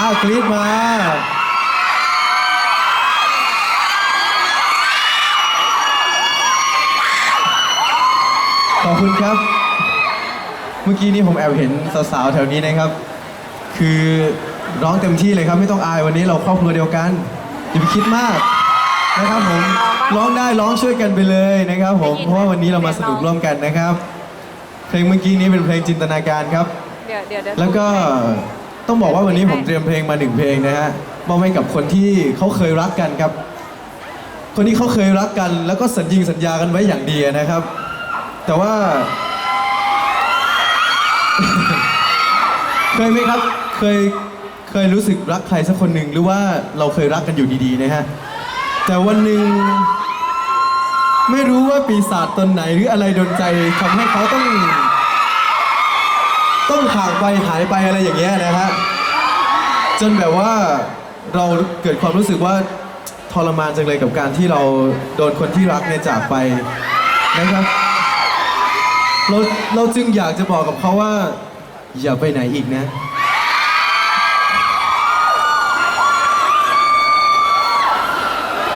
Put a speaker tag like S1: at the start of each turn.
S1: อ้าวกรี๊ดมา ขอบคุณครับ เมื่อกี้นี้ผมแอบเห็นสาวๆแถวนี้นะครับ คือร้องเต็มที่เลยครับ ไม่ต้องอายวันนี้เราครอบครัวเดียวกันอย่าไปคิดมากนะครับผมร้องได้ร้องช่วยกันไปเลยนะครับ ผมเพราะว่าวันนี้เรามาสนุกร่วมกันนะครับ เพลงเมื่อกี้นี้เป็นเพลงจินตนาการครับ
S2: เดี๋ยวเดี๋ยวเดี๋ยว
S1: แล้วก็ ต้องบอกว่าวันนี้ผมเตรียมเพลงมาหนึ่งเพลงนะฮะมอบให้กับคนที่เขาเคยรักกันครับ คนที่เขาเคยรักกัน แล้วก็สัญญิงสัญญากันไว้อย่างดีนะครับ แต่ว่า เคยไหมครับ เคยเคยรู้สึกรักใครสักคนหนึ่งหรือว่าเราเคยรักกันอยู่ดีๆนะฮะแต่วันหนึ่งไม่รู้ว่าปีศาจตนไหนหรืออะไรโดนใจทำให้เขาต้อง ต้องห่างไปหายไปอะไรอย่างเงี้ยนะฮะจนแบบว่าเราเกิดความรู้สึกว่าทรมานจังเลยกับการที่เราโดนคนที่รักเนี่ยจากไปนะครับเราเราจึงอยากจะบอกกับเขาว่า อย่าไปไหนอีกนะ